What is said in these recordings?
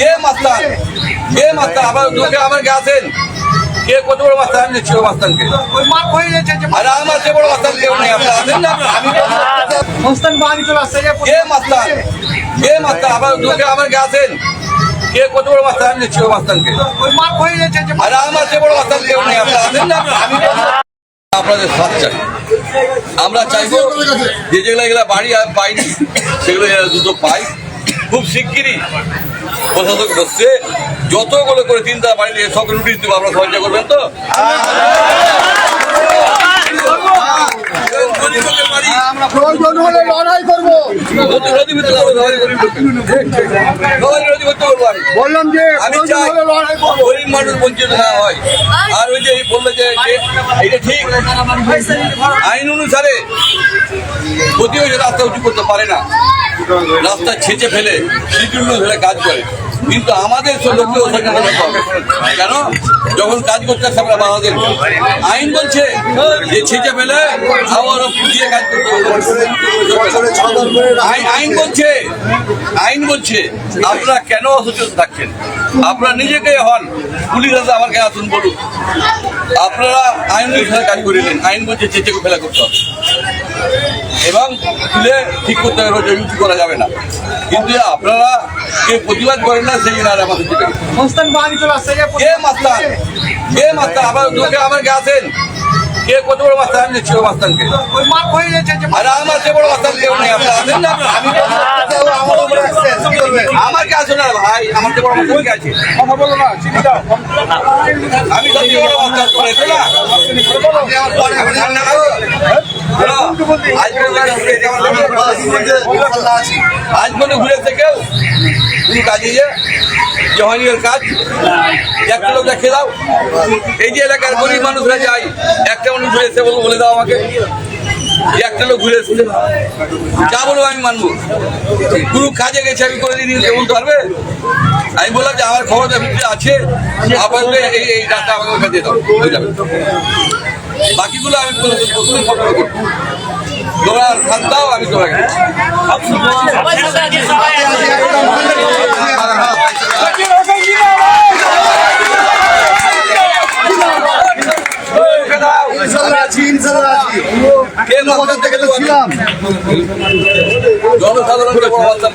কে মাস্তান কে মাস্তান আবার দুকে আমার কে আছেন? কে কত বড় মাস্তান ছিল মাস্তানকে আর আমার সে বড় মাস্তান কেউ নেই আপনার আছেন না আমি কে মাস্তান কে মাস্তান আবার দুকে আমার কে আছেন? কে কত বড় মাস্তান ছিল মাস্তানকে আর আমার সে বড় মাস্তান কেউ নেই আপনার আছেন না আমি আপনাদের সাথ চাই। আমরা চাইব যে যেগুলো এগুলো বাড়ি আর পাইনি সেগুলো দুটো পাই। খুব শিগগিরই প্রশাসক বসছে। যতগুলো করে তিনটা বাড়ি দিয়ে সব নোটিশ দেবো, আপনারা সহযোগিতা করবেন তো? বললাম যে আমি চাই হলে লড়াই করব। গরিব মানুষ বঞ্চিত না হয়। আর ওই যে এই বললে যে এটা ঠিক। আইন অনুসারে প্রতি ওই রাস্তা উঁচু করতে পারে না। রাস্তা ছেঁচে ফেলে শিডিউল ফেলে কাজ করে। কিন্তু আমাদের লোককে ওখানে কেন? যখন কাজ করতে আসে আমরা বাধা আইন বলছে যে ছেঁচে ফেলে আবার পুজিয়ে কাজ করতে আইন- বলছে আইন বলছে আপনারা কেন অসচেতন থাকছেন? আপনারা নিজেকে হন। পুলিশ আছে আমার কাছে আসুন বলুন আপনারা আইন অনুসারে কাজ করিলেন আইন বলছে চেঁচে ফেলা করতে হবে। এবং তুলে ঠিক করতে হবে জয়ুক্তি করা যাবে না। কিন্তু আপনারা কে প্রতিবাদ করেন না সেই জন্য আর আমাদের কে মাস্তান? কে মাস্তান? আবার আমার কে আছেন? কে কত বড় মাস্তান? আমি ছিল মাস্তানকে। ওই মার হয়ে যাচ্ছে যে আর আমার সে বড় মাস্তান কেউ নেই আপনার আছেন না আমি আমার কে আছে না ভাই আমার সে বড় মাস্তান কে আছে? আমি সত্যি বড় মাস্টার করেছি না? আজ পর্যন্ত ঘুরে কেউ তুমি কাজে যে যে কাজ। লোক দেখে দাও। এই যে এলাকার গরিব মানুষরা যায় একটা মানুষ ঘুরে এসে বলো দাও আমাকে। একটা লোক ঘুরে এসেছে। যা বলব আমি মানবো। কোনো কাজে গেছে আমি করে দিই কেমন পারবে? আমি বললাম যে আমার ভিতরে আছে। আপাতত এই এই ডাক্তার আমাকে দিয়ে দাও। বাকিগুলো আমি কোনো প্রস্তুতি করব তোমরা সাথ দাও আমি আমি? ছিলাম জনসাধারণকে বড় মাস্টার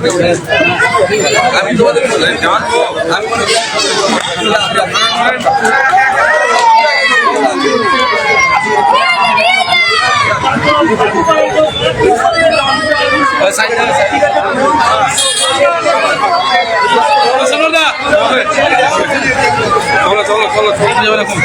আমি তোমাদের আমি মনে চলো চলো চলো চলো